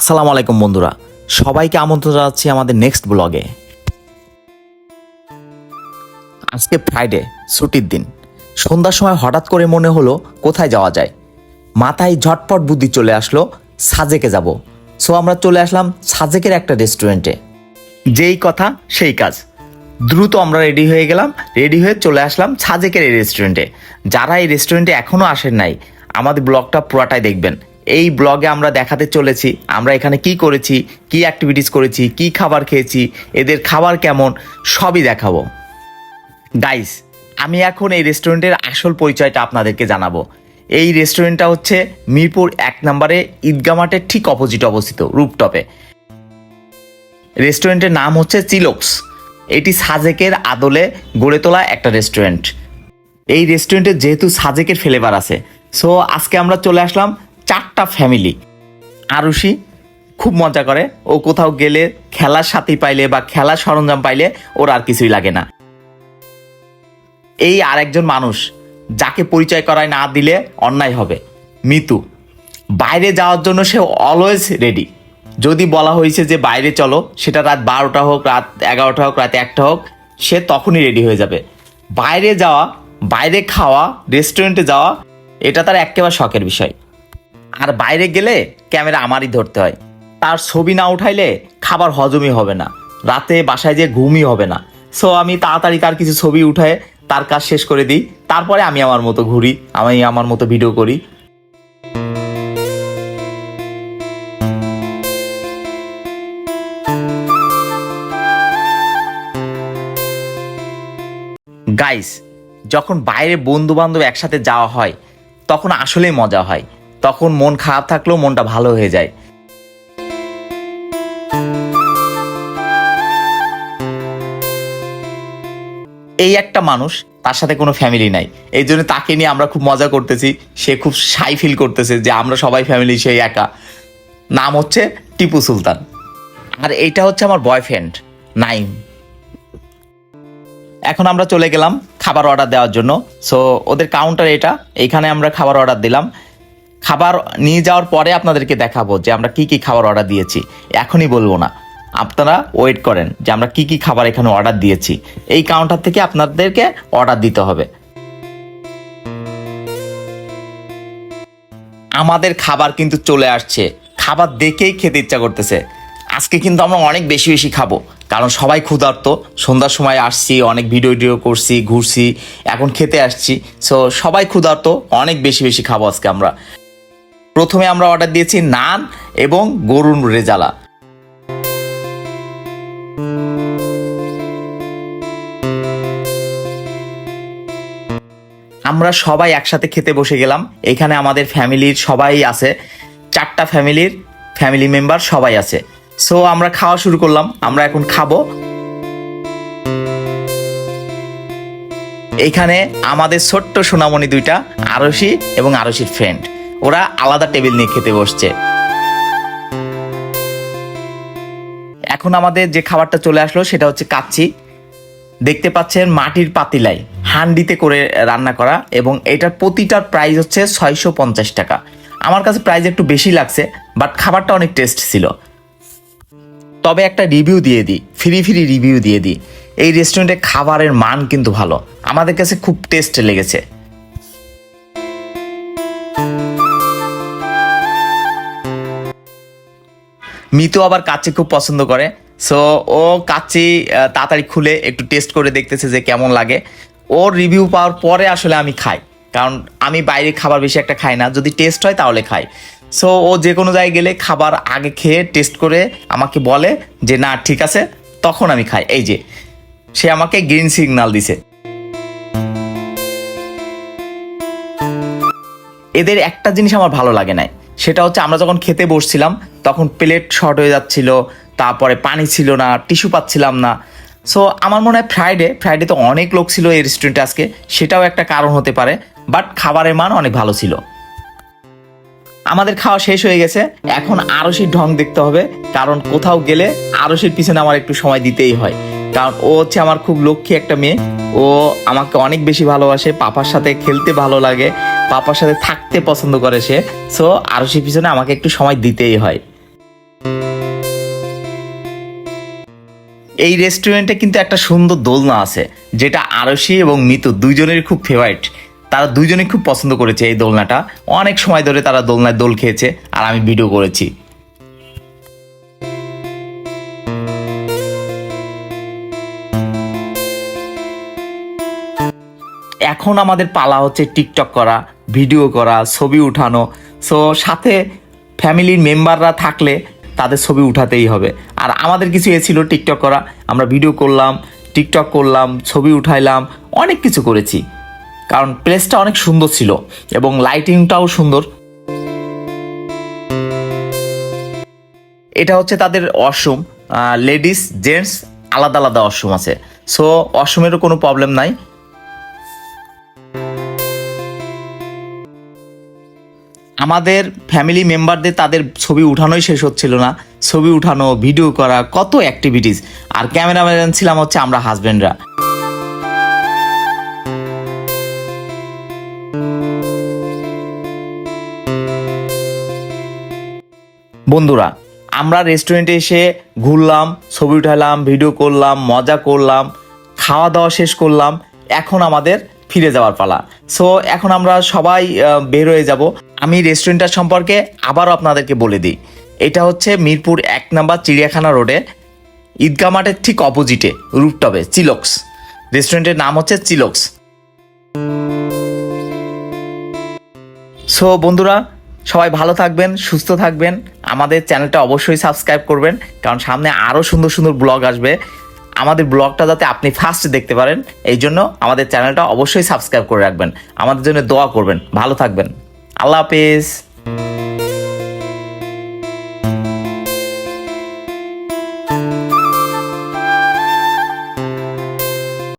আসসালামু আলাইকুম বন্ধুরা। সবাইকে আমন্ত্রণ জানাচ্ছি আমাদের নেক্সট ব্লগে আজকে ফ্রাইডে ছুটির দিন। সন্ধ্যার সময় হঠাৎ করে মনে হলো, কোথায় যাওয়া যায়? মাথায় ঝটপট বুদ্ধি চলে আসলো, সাজেকে যাব। সো আমরা চলে আসলাম সাজেকের একটা রেস্টুরেন্টে যেই কথা, সেই কাজ। দ্রুত আমরা রেডি হয়ে গেলাম রেডি হয়ে চলে আসলাম সাজেকের এই রেস্টুরেন্টে যারা এই রেস্টুরেন্টে এখনও আসেন নাই, আমাদের ব্লগটা পুরাটাই দেখবেন। এই ব্লগে আমরা দেখাতে চলেছি, আমরা এখানে কি করেছি, কি অ্যাক্টিভিটিস করেছি, কি খাবার খেয়েছি, এদের খাবার কেমন, সবই দেখাবো। গাইস আমি এখন এই রেস্টুরেন্টের আসল পরিচয়টা আপনাদেরকে জানাব। এই রেস্টুরেন্টটা হচ্ছে মিরপুর এক নম্বরে ঈদগা মাঠের ঠিক অপোজিট অবস্থিত, রূপটপে। রেস্টুরেন্টের নাম হচ্ছে চিলোক্স এটি সাজেকের আদলে গড়ে তোলা একটা রেস্টুরেন্ট এই রেস্টুরেন্টে যেহেতু সাজেকের ফ্লেভার আছে সো আজকে আমরা চলে আসলাম চারটা ফ্যামিলি আরুষি খুব মজা করে। ও কোথাও গেলে, খেলার সাথী পাইলে বা খেলার সরঞ্জাম পাইলে ওর আর কিছুই লাগে না। এই আরেকজন মানুষ যাকে পরিচয় করায় না দিলে অন্যায় হবে। মিতু, বাইরে যাওয়ার জন্য সে অলওয়েজ রেডি যদি বলা হয়েছে যে বাইরে চলো, সেটা রাত বারোটা হোক, রাত এগারোটা হোক, রাত একটা হোক, সে তখনই রেডি হয়ে যাবে। বাইরে যাওয়া, বাইরে খাওয়া রেস্টুরেন্টে যাওয়া, এটা তার একেবারে শখের বিষয়। আর বাইরে গেলে ক্যামেরা আমারই ধরতে হয়। তার ছবি না উঠাইলে খাবার হজমই হবে না। রাতে বাসায় যে ঘুমই হবে না। সো আমি তাড়াতাড়ি তার কিছু ছবি উঠায়, তার কাজ শেষ করে দিই। তারপরে আমি আমার মতো ঘুরি, আমি আমার মতো ভিডিও করি। গাইস যখন বাইরে বন্ধু বান্ধব একসাথে যাওয়া হয়, তখন আসলেই মজা হয়। তখন মন খারাপ থাকলেও মনটা ভালো হয়ে যায়। এই একটা মানুষ, তার সাথে কোনো ফ্যামিলি নাই। এই জন্য তাকে নিয়ে আমরা খুব মজা করতেছি। সে খুব সাই ফিল করতেছে যে আমরা সবাই ফ্যামিলি সেই একা। নাম হচ্ছে টিপু সুলতান। আর এইটা হচ্ছে আমার বয়ফ্রেন্ড নাইম। এখন আমরা চলে গেলাম খাবার অর্ডার দেওয়ার জন্য। সো ওদের কাউন্টার এটা। এইখানে আমরা খাবার অর্ডার দিলাম। খাবার নিয়ে যাওয়ার পরে আপনাদেরকে দেখাবো যে আমরা কি কি খাবার অর্ডার দিয়েছি। এখনই বলব না। আপনারা ওয়েট করেন যে আমরা কি কি খাবার এখানে অর্ডার দিয়েছি। এই কাউন্টার থেকে আপনাদেরকে অর্ডার দিতে হবে। আমাদের খাবার কিন্তু চলে আসছে। খাবার দেখেই খেতে ইচ্ছা করতেছে। আজকে কিন্তু আমরা অনেক বেশি বেশি খাব। কারণ সবাই ক্ষুধার্ত। সন্ধ্যার সময় আসছি, অনেক ভিডিও ভিডিও করছি, ঘুরছি, এখন খেতে আসছি। সো সবাই ক্ষুধার্ত, অনেক বেশি বেশি খাব আজকে আমরা। প্রথমে আমরা অর্ডার দিয়েছি নান এবং গরুর রেজালা আমরা সবাই একসাথে খেতে বসে গেলাম। এখানে আমাদের ফ্যামিলির সবাই আছে। চারটা ফ্যামিলির ফ্যামিলি মেম্বার সবাই আছে। সো আমরা খাওয়া শুরু করলাম। আমরা এখন খাব। এইখানে আমাদের ছোট্ট সোনামণি দুইটা আরশি এবং আরশির ফ্রেন্ড ওরা আলাদা টেবিল নিয়ে খেতে বসছে। এখন আমাদের যে খাবারটা চলে আসলো, সেটা হচ্ছে কাচ্চি। দেখতে পাচ্ছেন মাটির পাতিলাই হান্ডিতে করে রান্না করা এবং এটার প্রতিটার প্রাইস হচ্ছে ছয়শো পঞ্চাশ টাকা। আমার কাছে প্রাইস একটু বেশি লাগছে বাট খাবারটা অনেক টেস্ট ছিল। তবে একটা রিভিউ দিয়ে দিই ফ্রি ফ্রি রিভিউ দিয়ে দিই। এই রেস্টুরেন্টে খাবারের মান কিন্তু ভালো। আমাদের কাছে খুব টেস্ট লেগেছে। মিতু আবার কাচ্চি খুব পছন্দ করে। সো ও কাচ্চি তাড়াতাড়ি খুলে একটু টেস্ট করে দেখতেছে যে কেমন লাগে। ওর রিভিউ পাওয়ার পরে আসলে আমি খাই। কারণ আমি বাইরে খাবার বেশি একটা খাই না। যদি টেস্ট হয় তাহলে খাই। সো ও যে কোনো জায়গায় গেলে খাবার আগে খেয়ে টেস্ট করে আমাকে বলে যে, না, ঠিক আছে। তখন আমি খাই। এই যে, সে আমাকে গ্রিন সিগনাল দিছে। এদের একটা জিনিস আমার ভালো লাগে নাই। সেটা হচ্ছে আমরা যখন খেতে বসছিলাম, তখন প্লেট শর্ট হয়ে যাচ্ছিল, তারপরে পানি ছিল না টিস্যু পাচ্ছিলাম না। সো আমার মনে হয় ফ্রাইডে ফ্রাইডে তো অনেক লোক ছিল এই রেস্টুরেন্টে আজকে, সেটাও একটা কারণ হতে পারে বাট খাবারের মান অনেক ভালো ছিল। আমাদের খাওয়া শেষ হয়ে গেছে, এখন আরশির ঢং দেখতে হবে, কারণ কোথাও গেলে আরশির পিছনে আমার একটু সময় দিতেই হয়। কারণ ও হচ্ছে আমার খুব লক্ষ্মী একটা মেয়ে ও আমাকে অনেক বেশি ভালোবাসে, পাপার সাথে খেলতে ভালো লাগে, পাপার সাথে থাকতে পছন্দ করে সে। সো আরশির পিছনে আমাকে একটু সময় দিতেই হয়। এই রেস্টুরেন্টে কিন্তু একটা সুন্দর দোলনা আছে, যেটা আরশি এবং মিতু দুজনের খুব ফেভারিট তারা দুজনে খুব পছন্দ করেছে এই দোলনাটা। অনেক সময় ধরে তারা দোলনায় দোল খেয়েছে, আর আমি ভিডিও করেছি। এখন আমাদের পালা হচ্ছে টিকটক করা, ভিডিও করা, ছবি উঠানো। সো সাথে ফ্যামিলির মেম্বাররা থাকলে তাদের ছবি উঠাতেই হবে। আর আমাদের কিছু এ ছিল টিকটক করা। আমরা ভিডিও করলাম, টিকটক করলাম, ছবি উঠাইলাম, অনেক কিছু করেছি। কারণ প্লেসটা অনেক সুন্দর ছিল এবং লাইটিংটাও সুন্দর। এটা হচ্ছে তাদের ওয়াশরুম লেডিস, জেন্টস, আলাদা আলাদা ওয়াশরুম আছে। সো অসমেরও কোনো প্রবলেম নাই। আমাদের ফ্যামিলি মেম্বারদের তাদের ছবি উঠানোই শেষ হচ্ছিল না। ছবি উঠানো ভিডিও করা, কত অ্যাক্টিভিটিস আর ক্যামেরাম্যান ছিলাম হচ্ছে আমরা হাজবেন্ডরা বন্ধুরা, আমরা রেস্টুরেন্টে এসে ঘুরলাম, ছবি উঠালাম ভিডিও করলাম, মজা করলাম খাওয়া দাওয়া শেষ করলাম, এখন আমাদের ফিরে যাওয়ার পালা। সো এখন আমরা সবাই বের হয়ে যাব। আমি রেস্টুরেন্টটা সম্পর্কে আবারও আপনাদেরকে বলে দিই। এটা হচ্ছে মিরপুর এক নাম্বার চিড়িয়াখানা রোডে। ঈদগা মাঠের ঠিক অপোজিটে রুপটপে চিলক্স। রেস্টুরেন্টের নাম হচ্ছে চিলক্স। সো বন্ধুরা, সবাই ভালো থাকবেন, সুস্থ থাকবেন। আমাদের চ্যানেলটা অবশ্যই সাবস্ক্রাইব করবেন, কারণ সামনে আরও সুন্দর সুন্দর ব্লগ আসবে। আমাদের ব্লগটা যাতে আপনি ফার্স্ট দেখতে পারেন, এই জন্য আমাদের চ্যানেলটা অবশ্যই সাবস্ক্রাইব করে রাখবেন। আমাদের জন্য দোয়া করবেন। ভালো থাকবেন। আল্লাহ হাফেজ।